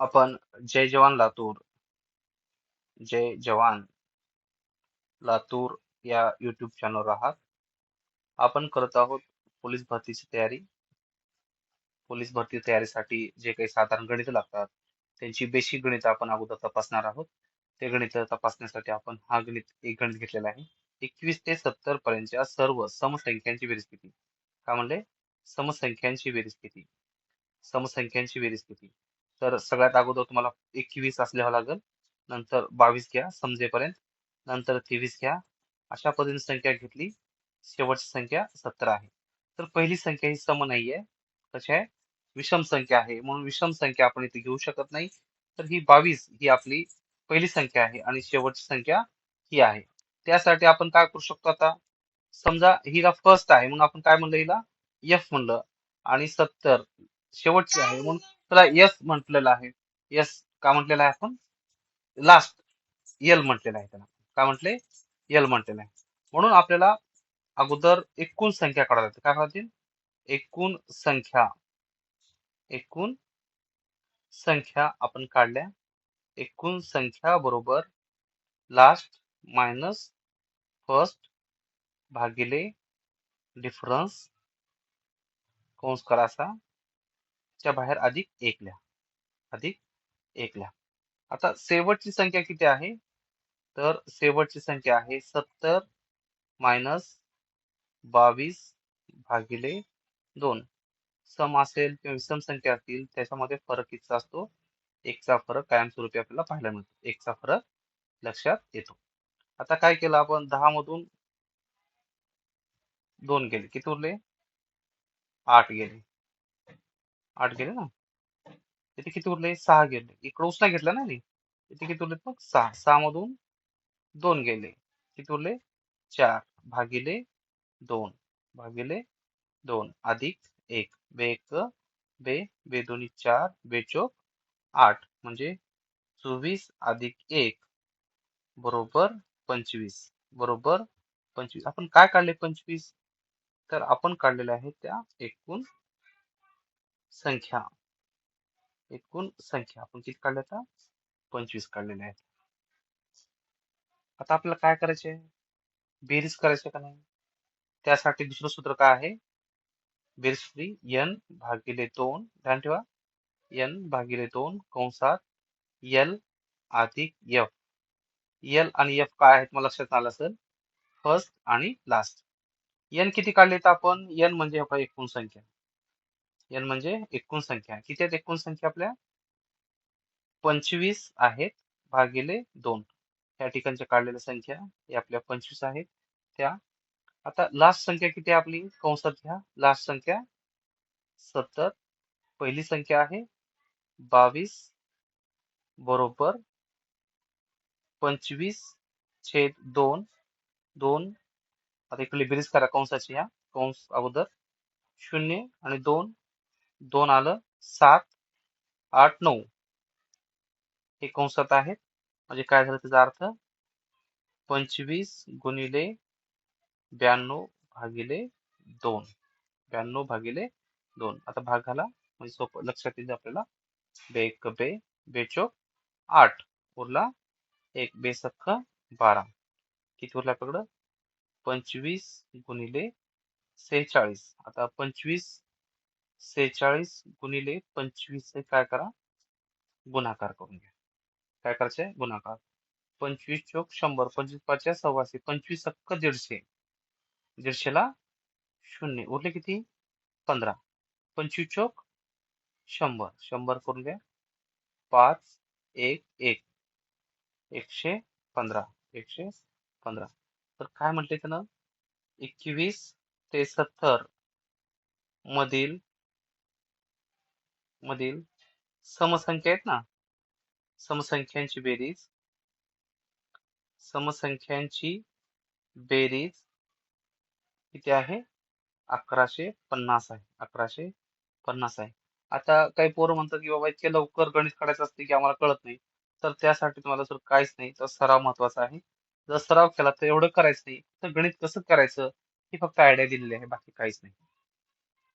आपण जय जवान लातूर जय जवान लातूर या युट्यूब चॅनलवर आहात. आपण करत आहोत पोलीस भरतीची तयारी. पोलीस भरती तयारीसाठी जे काही साधारण गणित लागतात त्यांची बेसिक गणित आपण अगोदर तपासणार आहोत. ते गणित तपासण्यासाठी आपण हा गणित एक गणित घेतलेला आहे. एकवीस ते सत्तर पर्यंतच्या सर्व समसंख्यांची बेरीज किती काय म्हणले? समसंख्यांची बेरीज किती समसंख्यांची बेरीज किती तर सगळ्यात अगोदर तुम्हाला एकवीस असल्यावर लागेल. नंतर बावीस घ्या समजेपर्यंत. नंतर तेवीस घ्या. अशा पद्धतीने संख्या घेतली. शेवटची संख्या सत्तर आहे. तर पहिली संख्या ही सम नाहीये. कशी आहे? विषम संख्या आहे. म्हणून विषम संख्या आपण इथे घेऊ शकत नाही. तर ही बावीस ही आपली पहिली संख्या आहे आणि शेवटची संख्या ही आहे. त्यासाठी आपण काय करू शकतो आता? समजा हिला फर्स्ट आहे. म्हणून आपण काय म्हणलं हिला? एफ म्हणलं. आणि सत्तर शेवटची आहे. म्हणून त्याला एस म्हटलेलं आहे. एस का म्हटलेलं आहे आपण? लास्ट यल म्हटलेलं आहे त्याला. काय म्हटले? यल म्हटलेलं आहे. म्हणून आपल्याला अगोदर एकूण संख्या काढायला लागते. काय काढतील एकूण संख्या. एकूण संख्या आपण काढल्या. एकूण संख्या बरोबर लास्ट मायनस फर्स्ट भागिले डिफरन्स कंस करायचा च्या बाहेर अधिक एक लिहा. अधिक एक लिहा. आता शेवटची संख्या किती आहे? तर शेवटची संख्या आहे सत्तर मायनस बावीस भागिले दोन. सम असेल किंवा विषम संख्या असतील त्याच्यामध्ये फरक किती असतो? एकचा फरक कायमस्वरूपी आपल्याला पाहायला मिळतो. एकचा फरक लक्षात येतो. आता काय केलं आपण? दहा मधून दोन गेले किती उरले? आठ गेले. आठ गेले ना. इथे किती उरले? सहा गेले. इकडे उचला घेतला ना इथे किती उरले मग सहा. सहा मधून दोन गेले. किती उरले? चार. भागिले दोन. भागिले दोन. अधिक एक. बे एक बे बे दोन्ही चार बे चोक आठ. म्हणजे चोवीस अधिक एक बरोबर पंचवीस. बरोबर पंचवीस. आपण काय काढले पंचवीस? तर आपण काढलेल्या आहेत त्या एकूण संख्या. एकूण संख्या. आपण किती काढल्या त्या पंचवीस काढलेल्या आहेत. आता आपल्याला काय करायचे बेरीज करायचे का नाही? त्यासाठी दुसरं सूत्र काय आहे? बेरीज फ्री एन भागिले दोन. ध्यान ठेवा. एन भागिले दोन कंसात एल अधिक एफ. एल आणि एफ काय आहेत? मला लक्षात आलं असेल. फर्स्ट आणि लास्ट. एन किती काढले तर आपण? एन म्हणजे एकूण संख्या. एन म्हणजे एकूण संख्या. किती आहेत एकूण संख्या आपल्या? पंचवीस आहेत भागिले दोन. त्या ठिकाणच्या काढलेल्या संख्या या आपल्या पंचवीस आहेत. त्या आता लास्ट संख्या किती आहे आपली? कंसात घ्या. लास्ट संख्या सत्तर. पहिली संख्या आहे बावीस बरोबर पंचवीस छेद दोन. दोन. आता इकडे बेरीज करा कंसाची या कंस अगोदर शून्य आणि दोन. दोन आलं सात आठ नऊ. हे कंसात आहेत. म्हणजे काय झालं त्याचा अर्थ? पंचवीस गुणिले ब्याण्णव भागिले दोन. ब्याण्णव भागिले दोन. आता भाग घाला. म्हणजे सोपं लक्षात येईल आपल्याला. बे एक बे बेचोक आठ. उरला एक बेसक्क बारा. किती उरला आपल्याकडं? पंचवीस गुणिले सेहेचाळीस. आता पंचवीस सेहेचाळीस गुणिले पंचवीसचे काय करा? गुणाकार करून घ्या. काय करायचंय? गुणाकार. पंचवीस चोक शंभर पंचवीस पाचशे सव्वाशे पंचवीस अक्क दीडशे. दीडशेला शून्य. उरले किती? पंधरा. पंचवीस चोक शंभर. शंभर करून घ्या. पाच एक एक. एकशे पंधरा. एकशे पंधरा. तर काय म्हटले त्यानं? एकवीस ते सत्तर मधील मधील समसंख्या आहेत ना? समसंख्यांची बेरीज. समसंख्यांची बेरीज किती आहे? अकराशे पन्नास आहे. अकराशे पन्नास आहे. आता काही पोरं म्हणतात की बाबा इतके लवकर गणित काढायचं असते की आम्हाला कळत नाही. तर त्यासाठी तुम्हाला जर काहीच नाही तर सराव महत्त्वाचा आहे. जर सराव केला तर एवढं करायचं नाही. तर गणित कसं करायचं? ही फक्त आयडिया दिलेली आहे. बाकी काहीच नाही.